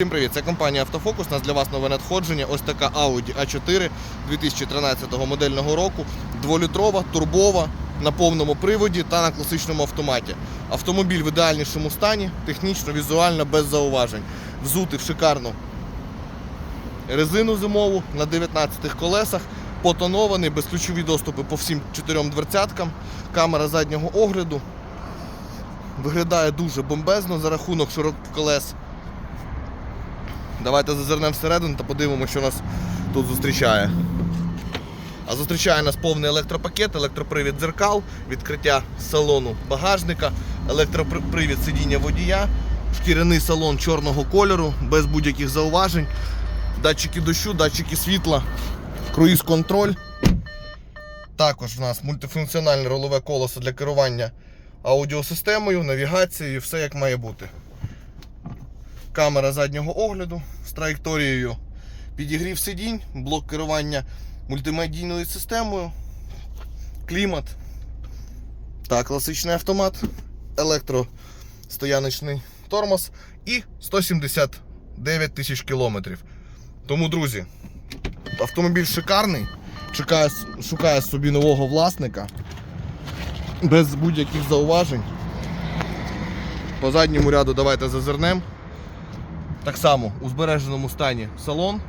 Всім привіт, це компанія Автофокус. У нас для вас нове надходження. Ось така Audi A4 2013 модельного року. Дволітрова, турбова, на повному приводі та на класичному автоматі. Автомобіль в ідеальнішому стані, технічно, візуально, без зауважень. Взутий в шикарну резину зимову на 19 колесах, потонований, безключові доступи по всім чотирьом дверцяткам, камера заднього огляду. Виглядає дуже бомбезно за рахунок широких колес. Давайте зазирнемо всередину та подивимося, що нас тут зустрічає. А зустрічає нас повний електропакет, електропривід дзеркал, відкриття салону багажника, електропривід сидіння водія, шкіряний салон чорного кольору, без будь-яких зауважень, датчики дощу, датчики світла, круїз-контроль. Також в нас мультифункціональне рулове колесо для керування аудіосистемою, навігацією, все як має бути камера заднього огляду з траєкторією підігрів сидінь, блок керування мультимедійною системою, клімат та класичний автомат, електростояночний тормоз і 179 тисяч кілометрів. Тому, друзі, автомобіль шикарний, чекає, шукає собі нового власника без будь-яких зауважень. По задньому ряду давайте зазирнемо. Так само у збереженому стані салон,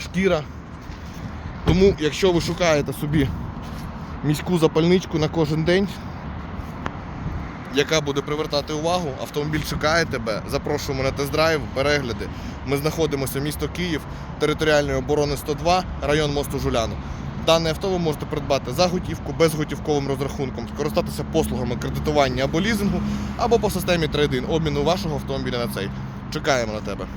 шкіра. Тому, якщо ви шукаєте собі міську запальничку на кожен день, яка буде привертати увагу, автомобіль чекає тебе. Запрошуємо на тест-драйв, перегляди. Ми знаходимося місто Київ, територіальної оборони 102, район мосту Жуляну. Дане авто ви можете придбати за готівку, безготівковим розрахунком, скористатися послугами кредитування або лізингу, або по системі трейдин обміну вашого автомобіля на цей. Чекаємо на тебе.